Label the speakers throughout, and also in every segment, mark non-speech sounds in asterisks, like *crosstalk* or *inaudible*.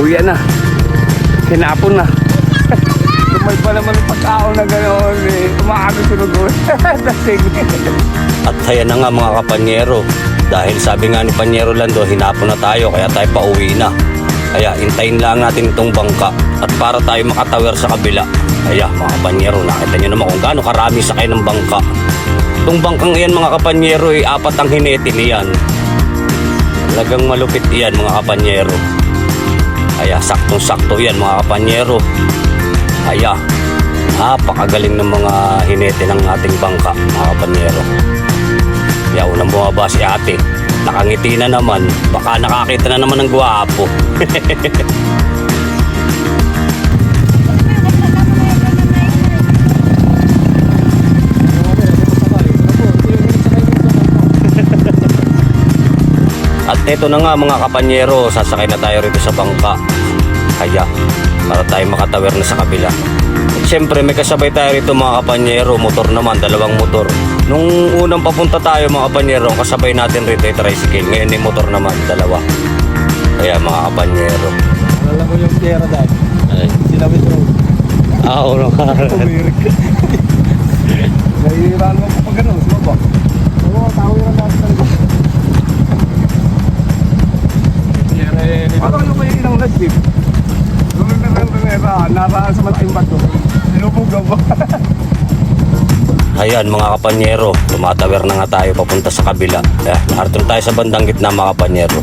Speaker 1: Uwi na. Hinapon na. Tumay pa naman yung pagkaon na gano'n eh. Umaami sunod uwi. *laughs* Dasing.
Speaker 2: At ayan na nga mga kapanyero. Dahil sabi nga ni Panyero Lando, hinapon na tayo kaya tayo pauwi na. Kaya intayin lang natin itong bangka at para tayo makatawer sa kabila. Kaya mga kapanyero, nakita nyo naman kung gaano karami sakay ng bangka. Itong bangkang iyan mga kapanyero ay apat ang hinete niyan. Talagang malupit iyan mga kapanyero. Kaya saktong-sakto yan mga kapanyero. Kaya napakagaling ng mga hinete ng ating bangka mga kapanyero. Kaya unang bumaba si ate. Nakangiti na naman. Baka nakakita na naman ng gwapo. *laughs* Ito na nga mga kapanyero, sasakay na tayo rito sa bangka. Kaya, para tayo makatawer na sa kabila. At syempre, may kasabay tayo rito mga kapanyero, motor naman, dalawang motor. Nung unang papunta tayo mga kapanyero, ang kasabay natin rito ay tricycle. Ngayon ay motor naman, dalawa. Kaya mga kapanyero.
Speaker 3: Alam mo yung pera dahil.
Speaker 2: Ay,
Speaker 3: Sila withdraw.
Speaker 2: ah, oo
Speaker 3: Umirik. *laughs* Nahihiraan mo pa gano'n. Sino ba?
Speaker 1: May ilang nag-tip? Lumig na ng kamera. Naraan sa matimbat ko. Sinubugan ba?
Speaker 2: Ayan mga kapanyero, tumatawer na nga tayo papunta sa kabila. Eh, nakarito na tayo sa bandang gitna mga kapanyero.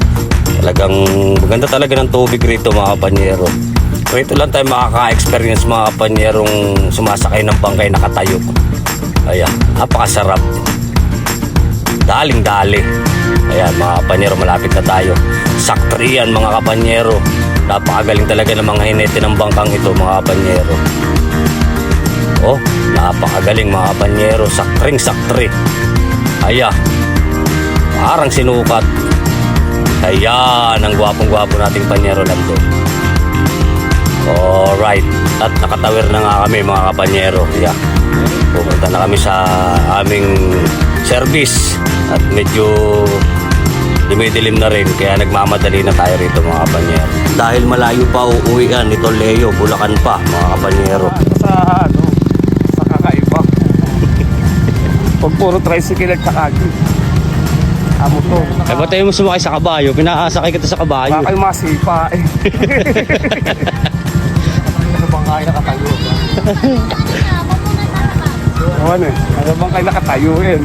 Speaker 2: Talagang maganda talaga ng tubig rito mga kapanyero. Rito lang tayo makaka-experience mga kapanyerong sumasakay ng bangkay nakatayo. Ayan, napakasarap. Daling-dali. Ayan mga kapanyero, malapit na tayo. Saktriyan mga kapanyero. Napakagaling talaga ng mga hinete ng bangkang ito mga kapanyero. Oh, napakagaling mga panyero, saktring saktri. Aya, parang sinukat. Ayan, ang gwapong-gwapo nating panyero lang doon. Alright, at nakatawer na nga kami mga kapanyero. Yeah. Pupunta na kami sa aming service at medyo dumidilim na rin kaya nagmamadali na tayo rito mga kapanyero. Dahil malayo pa uuwian nito Leo, Bulacan pa mga kapanyero.
Speaker 1: sa ano, sa kakaiba. *laughs* Pag puro tricycle at kakagi. Amo to.
Speaker 2: Eh, ba't tayo mo sumakay sa kabayo? Pinakasakay kita sa kabayo.
Speaker 1: Baka kayo masipa eh. *laughs*
Speaker 3: Ano bang kaya nakatayo?
Speaker 1: Ano *laughs* eh. Ano bang kayo nakatayo eh.